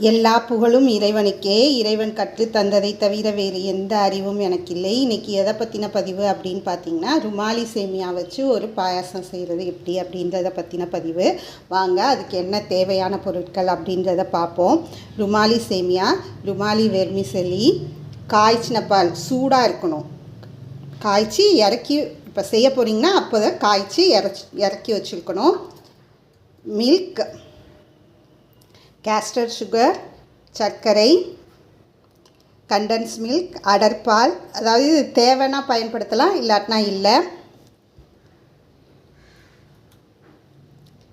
எல்லா புகழும் இறைவனுக்கே. இறைவன் கற்று தந்ததை தவிர வேறு எந்த அறிவும் எனக்கு இல்லை இன்றைக்கி எதை பற்றின பதிவு அப்படின்னு பார்த்தீங்கன்னா ருமாலி சேமியா வச்சு ஒரு பாயாசம் செய்கிறது எப்படி அப்படின்றத பற்றின பதிவு. வாங்க அதுக்கு என்ன தேவையான பொருட்கள் அப்படின்றத பார்ப்போம் ருமாலி சேமியா ருமாலி வெர்மிசெலி காய்ச்சின பால் சூடாக இருக்கணும். காய்ச்சி இறக்கி இப்போ செய்ய போகிறீங்கன்னா அப்போ தான் காய்ச்சி இறச்சி இறக்கி வச்சுருக்கணும். மில்க் கேஸ்டர் சுகர் சர்க்கரை கண்டன்ஸ் மில்க் அடர்பால். அதாவது இது தேவைன்னா பயன்படுத்தலாம் இல்லாட்டினா இல்லை.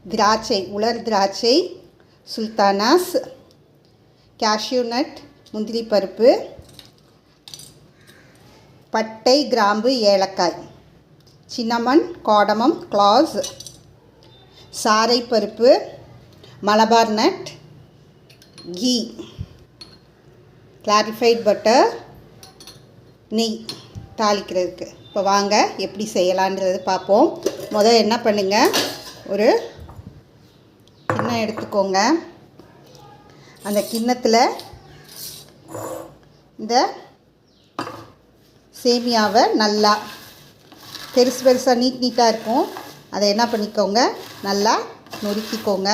திராட்சை உலர் திராட்சை சுல்தானாஸ் கேஷ்யூ நட் முந்திரி பருப்பு பட்டை கிராம்பு ஏலக்காய். சின்னமன் காடமம் க்ளாஸ் சாரை பருப்பு Malabar nut ghee clarified butter நெய் தாளிக்கிறதுக்கு. இப்போ வாங்க எப்படி செய்யலான்றது பார்ப்போம். முதல் என்ன பண்ணுங்கள் ஒரு கிண்ணம் எடுத்துக்கோங்க. அந்த கிண்ணத்தில் இந்த சேமியாவை நல்லா பெருசு பெருசாக நீட் நீட்டாக இருக்கும். அதை என்ன பண்ணிக்கோங்க? நல்லா நொறுக்கிக்கோங்க.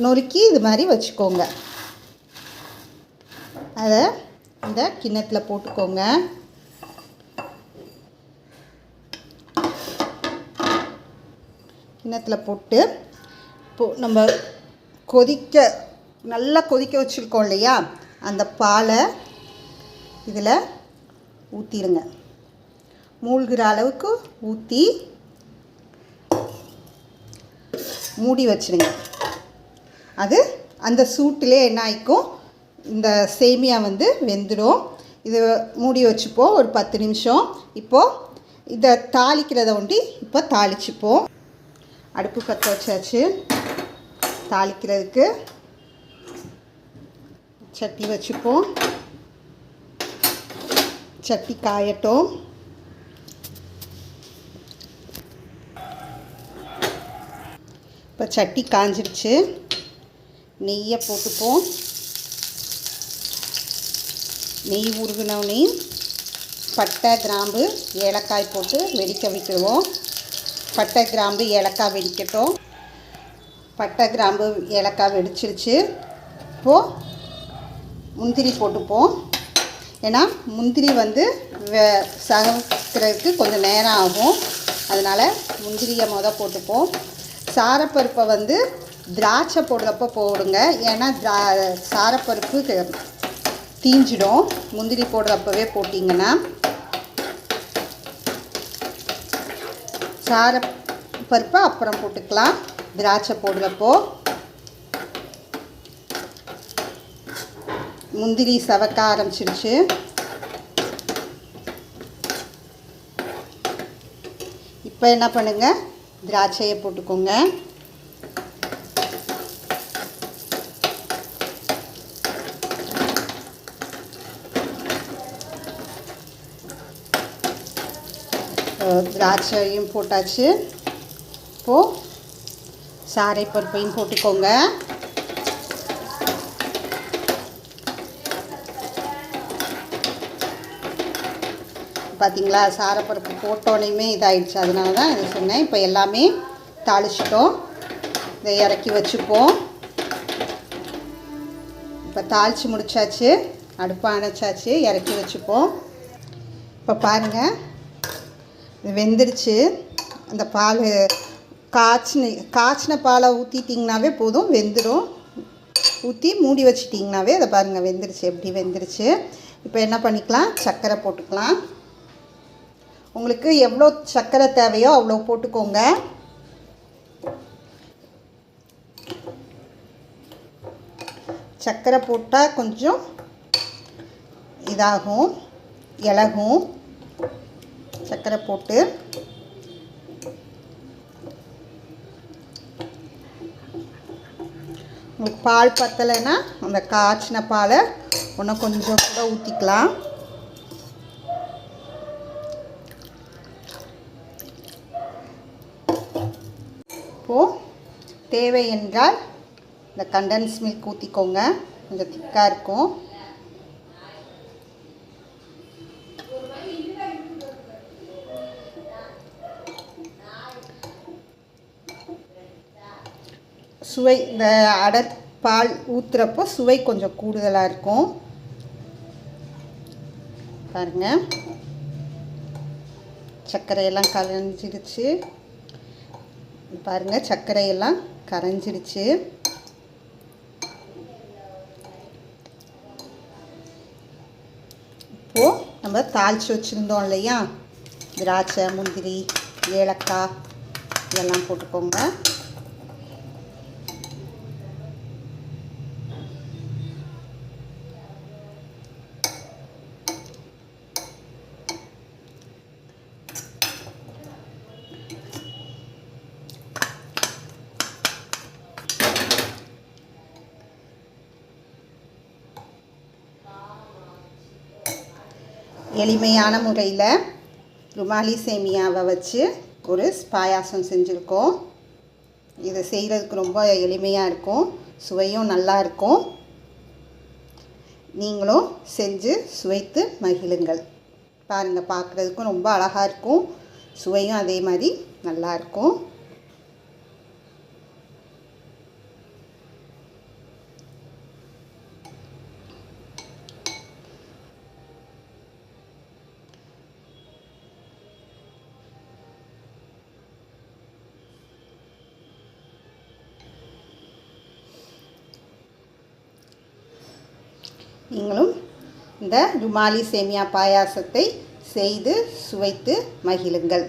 நொறுக்கி இது மாதிரி வச்சுக்கோங்க. அதை இந்த கிண்ணத்தில் போட்டுக்கோங்க. கிண்ணத்தில் போட்டு இப்போ நம்ம கொதிக்க நல்லா கொதிக்க வச்சுருக்கோம் இல்லையா? அந்த பாலை இதில் ஊற்றிடுங்க மூழ்கிற அளவுக்கு ஊற்றி மூடி வச்சிடுங்க அது அந்த சூட்டிலே என்ன ஆயிக்கும்? இந்த சேமியா வந்து வெந்துடும். இது மூடி வச்சுப்போம் ஒரு பத்து நிமிஷம். இப்போது இதை தாளிக்கிறத ஒண்டி இப்போ தாளிச்சுப்போம். அடுப்பு பற்ற வச்சாச்சு. தாளிக்கிறதுக்கு சட்டி வச்சுப்போம். சட்டி காயட்டும். இப்போ சட்டி காஞ்சிருச்சு. நெய்யை போட்டுப்போம். நெய் உருகினோடனே பட்டை கிராம்பு ஏலக்காய் போட்டு வெடிக்க வைக்கிடுவோம் பட்டை கிராம்பு ஏலக்காய் வெடிக்கட்டும். பட்டை கிராம்பு ஏலக்காய் வெடிச்சிருச்சு. இப்போது முந்திரி போட்டுப்போம். ஏன்னா முந்திரி வந்து வே சகக்கிறதுக்கு கொஞ்சம் நேரம் ஆகும். அதனால் முந்திரியை மொதல் போட்டுப்போம். சாரப்பருப்பை வந்து திராட்சை போடுறப்ப போடுங்க. ஏன்னா திரா சாரப்பருப்பு தீஞ்சிடும். முந்திரி போடுறப்பவே போட்டிங்கன்னா. சார பருப்பை அப்புறம் போட்டுக்கலாம். திராட்சை போடுறப்போ. முந்திரி சவக்க ஆரம்பிச்சிருச்சு. இப்போ என்ன பண்ணுங்கள் திராட்சையை போட்டுக்கோங்க. திராட்சையும் போட்டாச்சு. இப்போது சாரை பருப்பையும் போட்டுக்கோங்க. பார்த்தீங்களா சாரப்பருப்பு போட்டோனையுமே இதாகிடுச்சு அதனால தான் இதை சொன்னேன். இப்போ எல்லாமே தாளிச்சிட்டோம். இதை இறக்கி வச்சுப்போம். இப்போ தாளித்து முடிச்சாச்சு. அடுப்பு அணைச்சாச்சு. இறக்கி வச்சுப்போம். இப்போ பாருங்கள் இது வெந்துருச்சு. அந்த பால் காய்ச்சின காய்ச்சின பாலை ஊற்றிட்டிங்கனாவே போதும் வெந்துடும் ஊற்றி மூடி வச்சிட்டிங்கனாவே அதை பாருங்கள் வெந்துருச்சு. எப்படி வெந்துருச்சு? இப்போ என்ன பண்ணிக்கலாம்? சர்க்கரை போட்டுக்கலாம். உங்களுக்கு எவ்வளோ சர்க்கரை தேவையோ அவ்வளோ போட்டுக்கோங்க. சர்க்கரை போட்டால் கொஞ்சம் இதாகும் இலகும். சர்க்கரை போட்டு உங்களுக்கு பால் பத்தலைன்னா அந்த காய்ச்சின பாலை இன்னும் கொஞ்சம் கூட ஊற்றிக்கலாம் இப்போது தேவை என்றால் இந்த கண்டன்ஸ் மில்க் ஊற்றிக்கோங்க கொஞ்சம் திக்காக இருக்கும். சுவை இந்த அடை பால் ஊற்றுறப்போ சுவை கொஞ்சம் கூடுதலாக இருக்கும். பாருங்கள் சர்க்கரையெல்லாம் கரைஞ்சிடுச்சு. பாருங்கள் சர்க்கரையெல்லாம் கரைஞ்சிடுச்சு. இப்போது நம்ம தாளித்து வச்சுருந்தோம் இல்லையா? திராட்சை முந்திரி ஏலக்காய் இதெல்லாம் போட்டுக்கோங்க. எளிமையான முறையில் ருமாலி சேமியாவை வச்சு ஒரு பாயாசம் செஞ்சுருக்கோம். இதை செய்கிறதுக்கு ரொம்ப எளிமையாக இருக்கும். சுவையும் நல்லாயிருக்கும் நீங்களும் செஞ்சு சுவைத்து மகிழுங்கள். பாருங்கள் பார்க்குறதுக்கும் ரொம்ப அழகாக இருக்கும். சுவையும் அதே மாதிரி நல்லாயிருக்கும் நீங்களும் இந்த ருமாலி சேமியா பாயாசத்தை செய்து சுவைத்து மகிழுங்கள்.